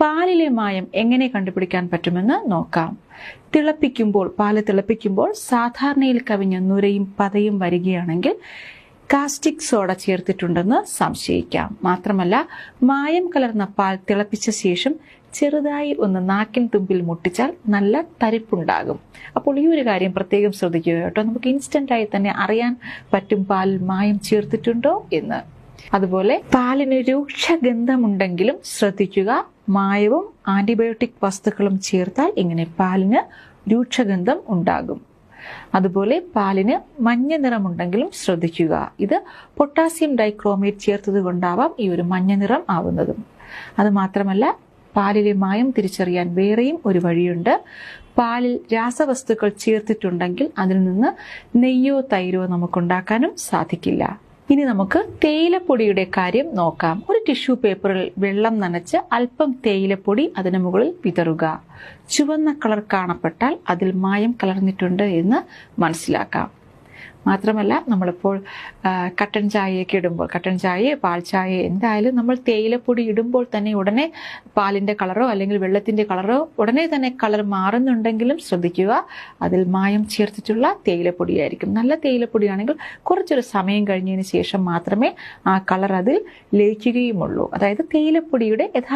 പാലിലെ മായം എങ്ങനെ കണ്ടുപിടിക്കാൻ പറ്റുമെന്ന് നോക്കാം. തിളപ്പിക്കുമ്പോൾ പാൽ തിളപ്പിക്കുമ്പോൾ സാധാരണയിൽ കവിഞ്ഞ നുരയും പതയും വരികയാണെങ്കിൽ കാസ്റ്റിക് സോഡ ചേർത്തിട്ടുണ്ടെന്ന് സംശയിക്കാം. മാത്രമല്ല മായം കലർന്ന പാൽ തിളപ്പിച്ച ശേഷം ചെറുതായി ഒന്ന് നാക്കിൻ തുമ്പിൽ മുട്ടിച്ചാൽ നല്ല തരിപ്പുണ്ടാകും. അപ്പോൾ ഈ ഒരു കാര്യം പ്രത്യേകം ശ്രദ്ധിക്കുക കേട്ടോ. നമുക്ക് ആയി തന്നെ അറിയാൻ പറ്റും പാൽ മായം ചേർത്തിട്ടുണ്ടോ എന്ന്. അതുപോലെ പാലിന് രൂക്ഷഗന്ധമുണ്ടെങ്കിലും ശ്രദ്ധിക്കുക. മായവും ആന്റിബയോട്ടിക് വസ്തുക്കളും ചേർത്താൽ ഇങ്ങനെ പാലിന് രൂക്ഷഗന്ധം ഉണ്ടാകും. അതുപോലെ പാലിന് മഞ്ഞ നിറമുണ്ടെങ്കിലും ശ്രദ്ധിക്കുക. ഇത് പൊട്ടാസ്യം ഡൈക്രോമേറ്റ് ചേർത്തത് കൊണ്ടാവാം ഈ ഒരു മഞ്ഞ നിറം ആവുന്നതും. അത് മാത്രമല്ല പാലിലെ മായം തിരിച്ചറിയാൻ വേറെയും ഒരു വഴിയുണ്ട്. പാലിൽ രാസവസ്തുക്കൾ ചേർത്തിട്ടുണ്ടെങ്കിൽ അതിൽ നിന്ന് നെയ്യോ തൈരോ നമുക്കുണ്ടാക്കാനും സാധിക്കില്ല. ഇനി നമുക്ക് തേയിലപ്പൊടിയുടെ കാര്യം നോക്കാം. ഒരു ടിഷ്യൂ പേപ്പറിൽ വെള്ളം നനച്ച് അല്പം തേയിലപ്പൊടി അതിന് മുകളിൽ വിതറുക. ചുവന്ന കളർ കാണപ്പെട്ടാൽ അതിൽ മായം കലർന്നിട്ടുണ്ട് എന്ന് മനസ്സിലാക്കാം. മാത്രമല്ല നമ്മളിപ്പോൾ കട്ടൻ ചായയൊക്കെ ഇടുമ്പോൾ കട്ടൻ ചായ പാൽ ചായ എന്തായാലും നമ്മൾ തേയിലപ്പൊടി ഇടുമ്പോൾ തന്നെ ഉടനെ പാലിന്റെ കളറോ അല്ലെങ്കിൽ വെള്ളത്തിന്റെ കളറോ ഉടനെ തന്നെ കളർ മാറുന്നുണ്ടെങ്കിലും ശ്രദ്ധിക്കുക. അതിൽ മായം ചേർത്തിട്ടുള്ള തേയിലപ്പൊടിയായിരിക്കും. നല്ല തേയിലപ്പൊടിയാണെങ്കിൽ കുറച്ചൊരു സമയം കഴിഞ്ഞതിന് ശേഷം മാത്രമേ ആ കളർ അതിൽ ലയിക്കുകയുമുള്ളൂ. അതായത് തേയിലപ്പൊടിയുടെ യഥാ